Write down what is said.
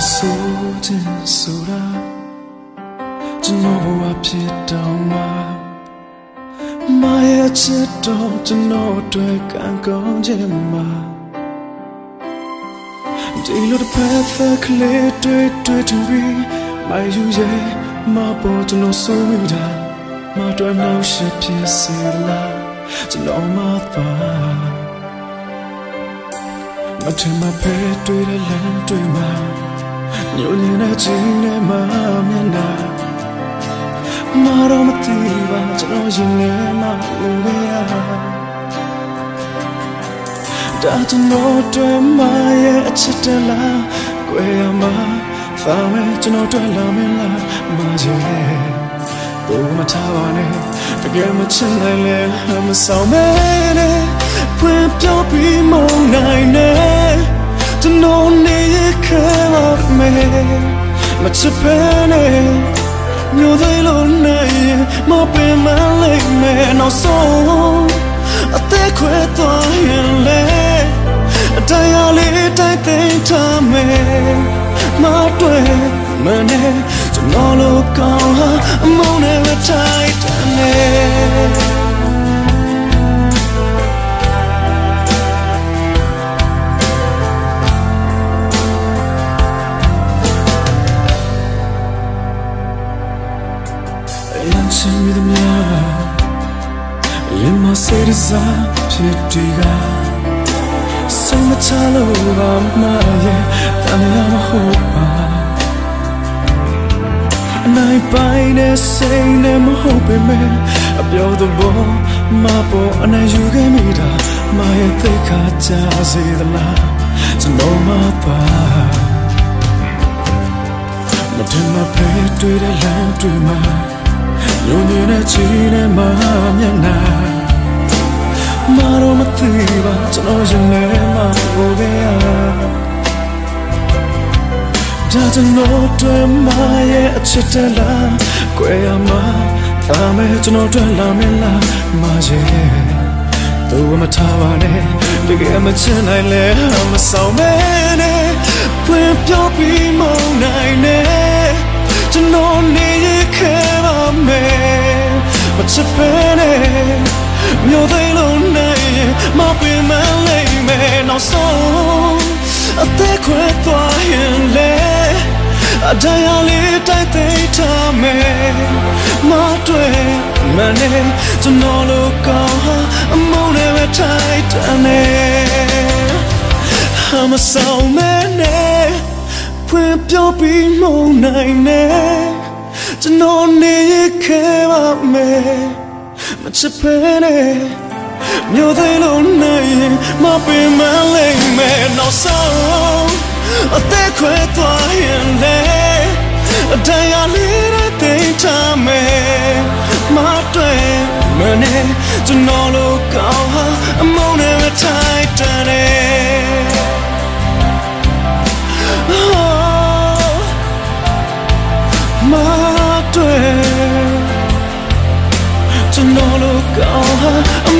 ခြင်းဆိုတာကျွန်တော်ဘဝဖြစ်တော့မှာမရဲ့ချစ်တော်ကျွန်တော်အတွက်ကံကောင်းခြင်းမှာဒီလိုတစ်ဖက်ဖက်ကလေးတွေ့တွေ့တူပြီးမယူရဲ့မပေါ်ကျွန်တော်ဆိုမိတာမတော်နောက်ရှိဖြစ်စေလားကျွန်တော်မပါမထင်မဖဲတွေ့တဲ့လမ်းတွေ့မှာ ညိုညင်တဲ့ချင်းနဲ့မှမျက်နှာမတော်မသိပါကျွန်တော်ရင်ထဲမှာလူခဲ့ရဒါကျွန်တော်တွေ့မရဲ့အချစ်တလားကွယ်ရမှာသာမဲကျွန်တော်တွေ့လာမလားမရဲ့ဘုမထားပါနဲ့တကယ်မချင်နိုင်လဲမဆောင်မဲနဲ့ဖွင့်ပြောပြီးမနိုင်နဲ့ကျွန်တော်နေရခဲ့ပါ မယ်မချစ်ပဲနဲ့မျိုးသိလို့နေမပင်မလိုက်မယ်နောက်ဆုံးအသက်ခွဲသွားရင်လေတရားလေးတိုက်သိမ်းထားမယ်မတွေ့မ ချင်မိသမျှရင်မစေရစားဖြစ်ဒီကဆုံးမချလို့ပါမရဲ့တန်ရမဟုတ်ပါအနိုင်ပိုင်းနဲ့စိတ်နဲ့မဟုတ်ပေမဲ့အပြောသဘောမပေါ်အနိုင်ယူခဲ့မိတာမရဲ့သိခါကြစေသလားကျွန်တော်မပါမထင်မဖဲတွေ့တဲ့လမ်းတွေ့မှာ ညိုနေတဲ့ချီနဲ့မမျက်နှာမတော်မသိပါကျွန်တော်ရင်ထဲမှာဟိုခဲ့ရဒါကျွန်တော်တွေ့မရဲ့အချစ်တလားကွယ်ရမှာဒါမဲ့ကျွန်တော်တွေ့လာမလားမရဲ့သူမထားပါနဲ့တကယ်မချင်နိုင်လဲမဆောင်မဲနဲ့ဖွင့်ပြောပြီးမနိုင်နဲ့ကျွန်တော်နေခဲ့ပါ မယ်မချစ်ပဲနဲ့မျိုးသိလို့နိုင်မပင်မလေးမယ်နောက်ဆုံးအသက်ခွဲသွားရင်လေအတရားလေးတိုက်သိထားမယ်မတွေ့မနဲ့ကျွန်တော်လိုကောင်းဟာအမုန်းနဲ့ပဲထိုက်တန်နေအမဆောင်မဲနဲ့ဖွင့်ပြောပြီးမနိုင်နဲ့ကျွန်တော်နေ ခဲ့ပါမယ်မချစ်ဖဲနဲ့မျိုးသိလို့နိုင်မပင်မလိမ့်မယ်နောက်ဆုံးအသက်ခွဲသွားရင်လေတရားလေးတွေသိထားမယ်မတွေ့မနဲ့ကျွန်တော်လိုကောင်းဟာအမုန်းနဲ့ထိုက်တယ် ကျွန်တော်လို